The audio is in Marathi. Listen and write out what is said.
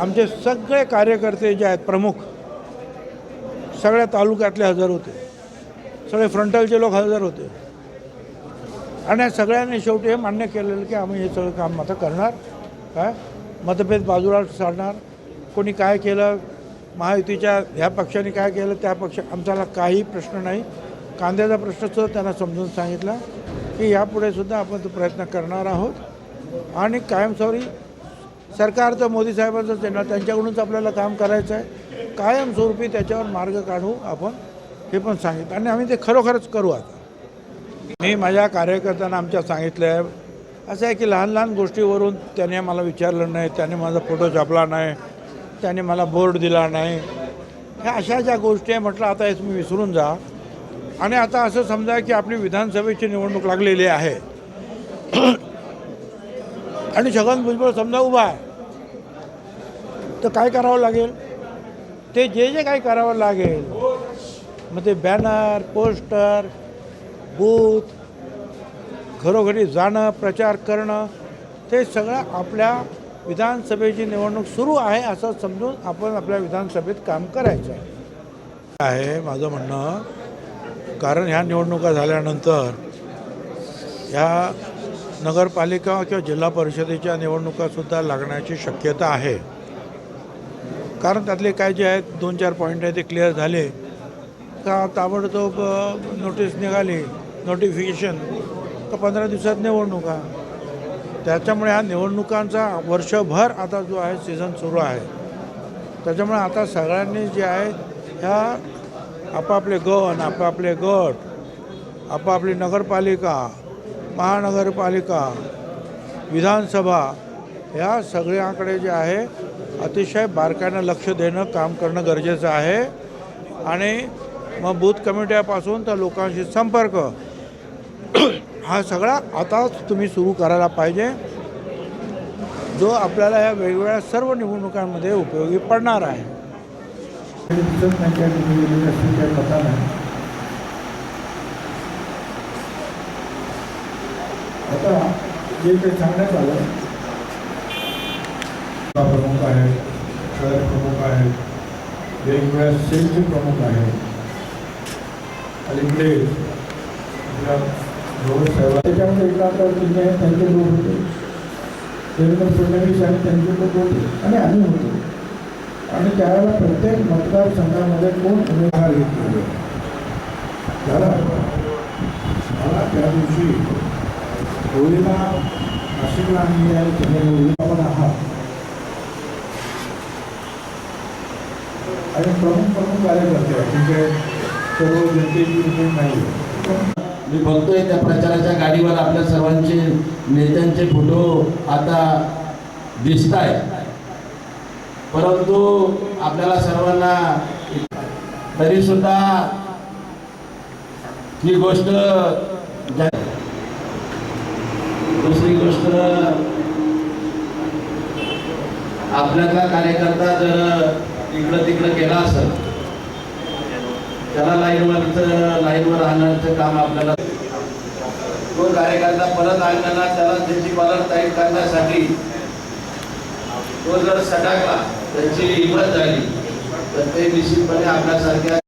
आमचे सगळे कार्यकर्ते जे आहेत प्रमुख सगळ्या तालुक्यातले हजर होते. सगळे फ्रंटलचे लोक हजर होते. आणि सगळ्यांनी शेवटी हे मान्य केलेलं की आम्ही हे सगळं काम आता करणार. काय? मतभेद बाजूला सारणार कोणी काय केलं? महायुतीच्या ह्या पक्षाने काय केलं? त्या पक्ष आमच्याला काही प्रश्न नाही. कांद्याचा प्रश्नसुद्धा त्यांना समजून सांगितला की यापुढे सुद्धा आपण तो प्रयत्न करणार आहोत. आणि कायमस्वरी सरकार तर मोदी साहेबांचंच येणार त्यांच्याकडूनच आपल्याला काम करायचं आहे कायमस्वरूपी त्याच्यावर मार्ग काढू आपण हे पण सांगितलं. आणि आम्ही ते खरोखरच करू आता. मी माझ्या कार्यकर्त्यांना आमच्या सांगितलं आहे असं आहे की लहान लहान गोष्टीवरून त्याने मला विचारलं नाही त्याने माझा फोटो छापला नाही त्याने मला बोर्ड दिला नाही. ह्या अशा ज्या गोष्टी आहे म्हटलं आता हे तुम्ही विसरून जा. आणि आता असं समजा की आपली विधानसभेची निवडणूक लागलेली आहे. आणि छगन भुजबळ समजा उभा आहे. तर काय करावं लागेल? ते जे जे काही करावं लागेल मग ते बॅनर पोस्टर बूथ घरोघरी जाणं प्रचार करणं ते सगळं आपल्या विधानसभेची निवडणूक सुरू आहे असं समजून आपण आपल्या विधानसभेत काम करायचं आहे. आहे माझं म्हणणं. कारण ह्या निवडणुका झाल्यानंतर ह्या नगरपालिका किंवा जिल्हा परिषदेच्या निवडणुकासुद्धा लागण्याची शक्यता आहे. कारण त्यातले काय जे आहेत दोन चार पॉईंट आहे ते क्लिअर झाले. का ताबडतोब नोटीस निघाली नोटिफिकेशन तर पंधरा दिवसात निवडणुका. त्याच्यामुळे ह्या निवडणुकांचा वर्षभर आता जो आहे सीझन सुरू आहे. त्याच्यामुळे आता सगळ्यांनी जे आहे ह्या आपापले गण आपापले गट आपापली नगरपालिका महानगरपालिका विधानसभा या सगळ्याकडे जे आहे अतिशय बारकाईनं लक्ष देणं काम करणं गरजेचं आहे. आणि मग बूथ कमिट्यापासून तर लोकांशी संपर्क. हा सगळा आताच तुम्ही सुरू करायला पाहिजे. जो आपल्याला या वेगवेगळ्या सर्व निवडणुकांमध्ये उपयोगी पडणार आहे दिसत नाही त्या निवडणुकीत असेल त्या मतानं आता जे काही सांगण्यात आलं प्रमुख आहेत शहर प्रमुख आहेत वेगवेगळ्या सेलचे प्रमुख आहेत. अलीकडे आपल्या साहेब त्याच्यामध्ये एकाहत्तर जिल्हे आहेत त्यांचे लोक होते. देवेंद्र फडणवीस आणि त्यांचे लोक होते. आणि आम्ही होतो. आणि त्यावेळेला प्रत्येक मतदारसंघामध्ये कोण उमेदवार घेतलेले त्याला मला त्या दिवशी होळीला नाशिकला आणि या ठिकाणी होळीला पण आहात. आणि प्रमुख प्रमुख कार्यकर्ते आहेत म्हणजे सर्व जनतेची नाही मी बघतोय त्या प्रचाराच्या गाडीवर आपल्या सर्वांचे नेत्यांचे फोटो आता दिसत आहे परंतु आपल्याला सर्वांना तरी सुद्धा ही गोष्ट ज्या- दुसरं आपल्यातला कार्यकर्ता जर इकडं तिकडं गेला असेल त्याला लाईनवरचं लाईनवर आणण्याचं काम आपल्याला तो कार्यकर्ता परत आणताना त्याला त्याची पालन टाईट करण्यासाठी तो जर सटाकला त्यांची हिंमत झाली तर ते निश्चितपणे आपल्यासारख्या